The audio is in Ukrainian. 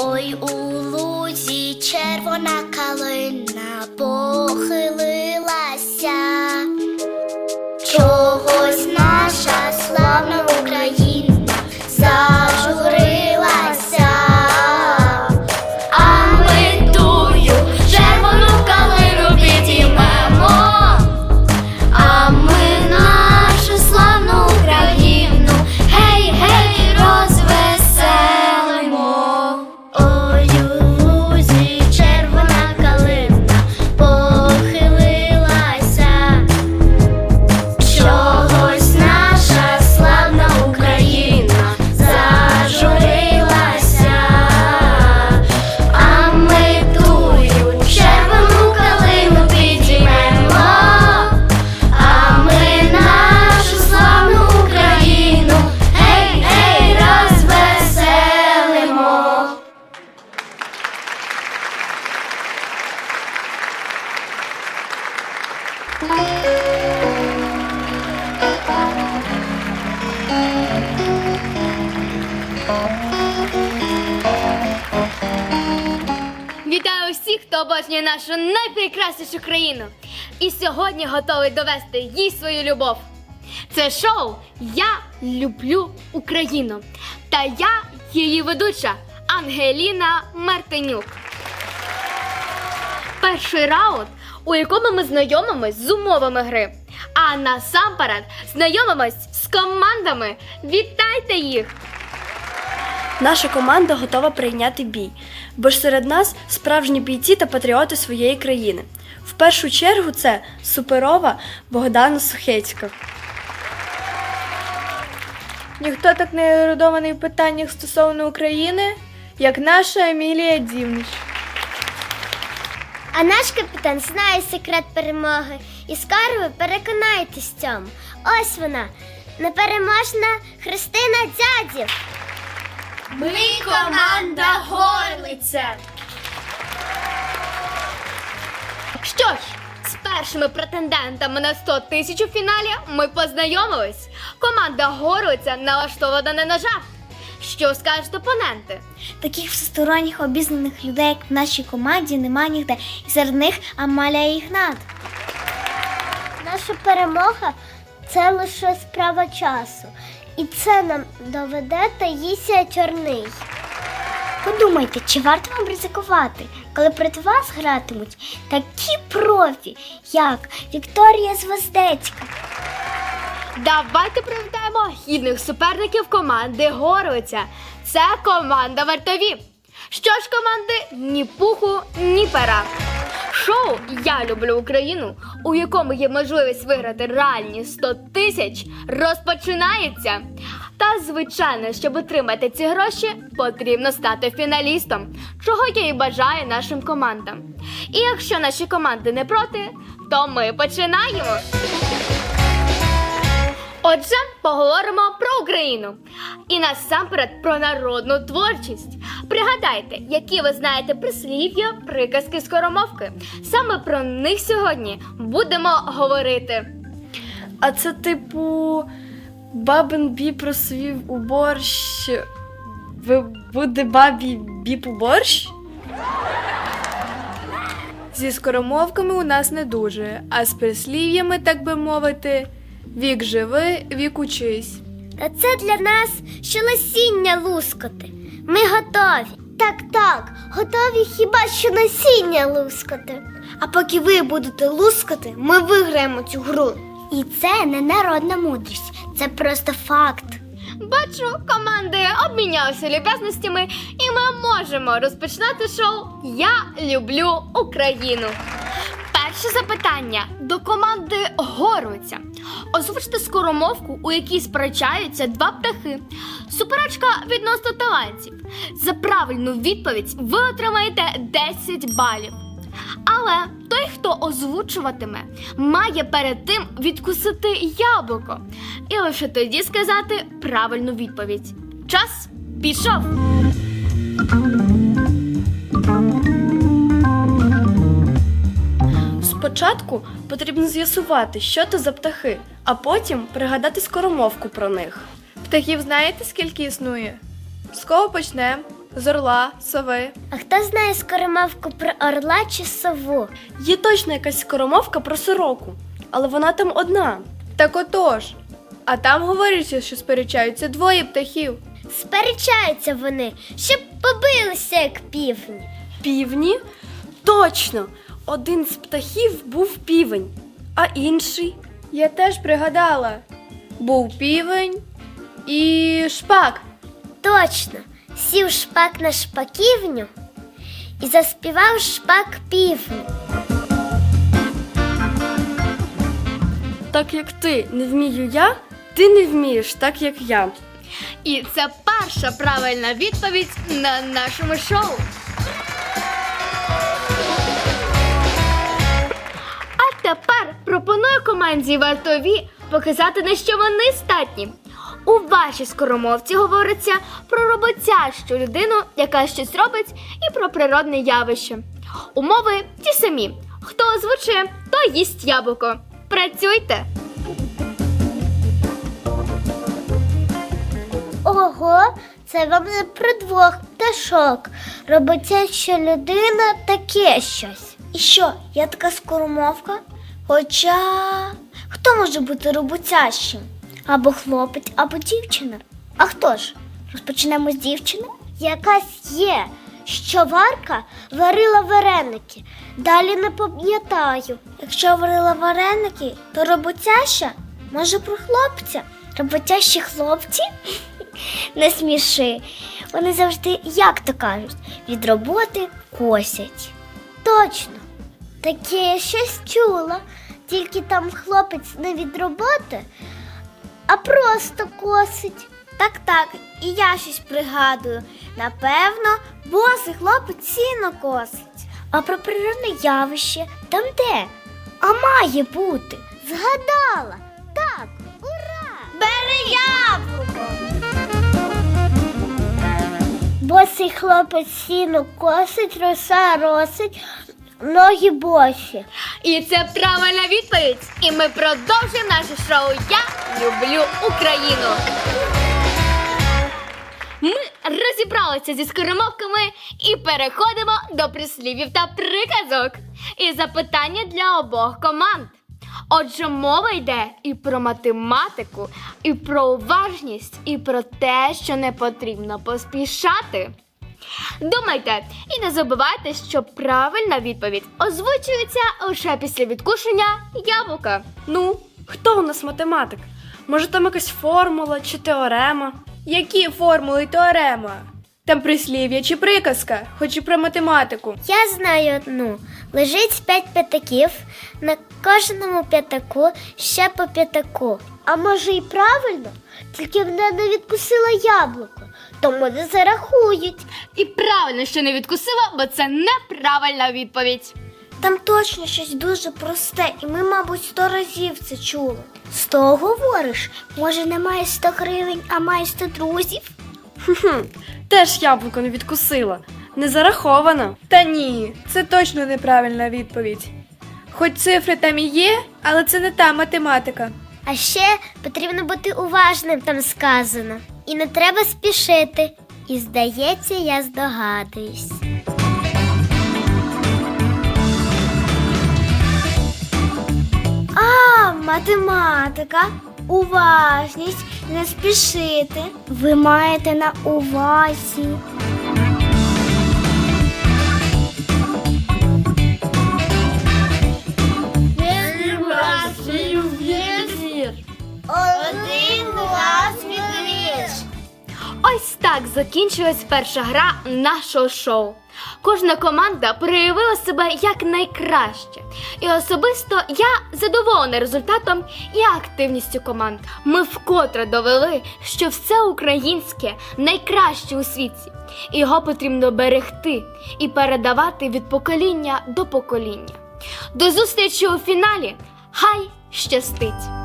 Ой у лузі червона калина Вітаю всіх, хто обожнює нашу найпрекраснішу країну. І сьогодні готовий довести їй свою любов. Це шоу Я люблю Україну. Та я її ведуча Ангеліна Мартинюк. Перший раунд, у якому ми знайомимось з умовами гри. А насамперед знайомимось з командами. Вітайте їх! Наша команда готова прийняти бій, бо ж серед нас справжні бійці та патріоти своєї країни. В першу чергу це суперова Богдана Сухецька. Ніхто так не ерудований в питаннях стосовно України, як наша Емілія Дівнич. А наш капітан знає секрет перемоги. І скоро ви переконаєтесь в цьому. Ось вона, непереможна Христина Дядів. Ми команда Горлиця. Що ж, з першими претендентами на 100 тисяч у фіналі ми познайомились. Команда Горуця налаштована не на жарт. Що скажуть опоненти? Таких всесторонніх обізнаних людей, як в нашій команді, нема ніде. І серед них Амалія Ігнат. Наша перемога це лише справа часу. І це нам доведе Таїсія Чорний. Подумайте, чи варто вам ризикувати, коли проти вас гратимуть такі профі, як Вікторія Звездецька. Давайте привітаємо гідних суперників команди Горуця. Це команда вартові. Що ж, команди, ні пуху, ні пера. Шоу Я люблю Україну, у якому є можливість виграти реальні 100 тисяч, розпочинається. Та, звичайно, щоб отримати ці гроші, потрібно стати фіналістом, чого я і бажаю нашим командам. І якщо наші команди не проти, то ми починаємо. Отже, поговоримо про Україну і насамперед про народну творчість. Пригадайте, які ви знаєте прислів'я, приказки, скоромовки. Саме про них сьогодні будемо говорити. А це типу бабин біп розсвів у борщ. Ви буде бабі біп у борщ? Зі скоромовками у нас не дуже, а з прислів'ями, так би мовити, вік живи, вік учись. Та це для нас ще насіння лускати. Ми готові. Так, так, готові хіба що насіння лускати. А поки ви будете лускати, ми виграємо цю гру. І це не народна мудрість, це просто факт. Бачу, команди обмінялися люб'язностями, і ми можемо розпочинати шоу Я люблю Україну. Перше запитання до команди Горуця. Озвучте скоромовку, у якій сперечаються два птахи. Суперечка відносно талантів. За правильну відповідь ви отримаєте 10 балів. Але той, хто озвучуватиме, має перед тим відкусити яблуко і лише тоді сказати правильну відповідь. Час пішов. Спочатку потрібно з'ясувати, що це за птахи, а потім пригадати скоромовку про них. Птахів знаєте, скільки існує? З кого почнемо? з орла, сови. А хто знає скоромовку про орла чи сову? Є точно якась скоромовка про сороку, але вона там одна. Так отож. А там говориться, що сперечаються двоє птахів. Сперечаються вони, щоб побилися, як півні. Півні? Точно! Один з птахів був півень, а інший. Я теж пригадала. Був півень і шпак. Точно, сів шпак на шпаківню і заспівав шпак півню. Так як ти не вмію я, ти не вмієш так, як я. І це перша правильна відповідь на нашому шоу. Тепер пропоную команді вартові показати, на що вони статні. У вашій скоромовці говориться про роботящу людину, яка щось робить, і про природне явище. Умови ті самі. Хто озвучує, той їсть яблуко. Працюйте! Ого, це вам не про двох пташок. Роботяща людина таке щось. І що, я така скоромовка? Хоча хто може бути роботящим? Або хлопець, або дівчина. А хто ж? Розпочнемо з дівчини? Якась є, що варка варила вареники. Далі не пам'ятаю. Якщо варила вареники, то роботяща може про хлопця. Роботящі хлопці? Не сміши. Вони завжди, як то кажуть, від роботи косять. Точно. Таке я щось чула. Тільки там хлопець не від роботи, а просто косить. Так, так, і я щось пригадую. Напевно, босий хлопець сіно косить. А про природне явище там де? А має бути. Згадала. Так, ура! Бери яблуко! Босий хлопець сіно косить, роса росить, ноги босі. І це правильна відповідь. І ми продовжуємо наше шоу Я люблю Україну. Ми розібралися зі скоромовками і переходимо до прислівів та приказок. І запитання для обох команд. Отже, мова йде і про математику, і про уважність, і про те, що не потрібно поспішати. Думайте і не забувайте, що правильна відповідь озвучується лише після відкушення яблука. Ну, хто у нас математик? Може, там якась формула чи теорема? Які формули й теорема? Там прислів'я чи приказка, хоч і про математику. Я знаю одну. Лежить п'ять п'ятаків, на кожному п'ятаку ще по п'ятаку. А може і правильно? Тільки вона не відкусила яблуко, тому не зарахують. І правильно, що не відкусила, бо це неправильна відповідь. Там точно щось дуже просте, і ми, мабуть, сто разів це чули. Сто говориш? Може, немає сто гривень, а має сто друзів? Хм, теж яблуко не відкусила. Не зарахована. Та ні, це точно неправильна відповідь. Хоч цифри там і є, але це не та математика. А ще потрібно бути уважним, там сказано. І не треба спішити. І здається, я здогадуюсь. А, математика, уважність, не спішити. Ви маєте на увазі. Так закінчилась перша гра нашого шоу. Кожна команда проявила себе як найкраще. І особисто я задоволена результатом і активністю команд. Ми вкотре довели, що все українське найкраще у світі. Його потрібно берегти і передавати від покоління до покоління. До зустрічі у фіналі! Хай щастить!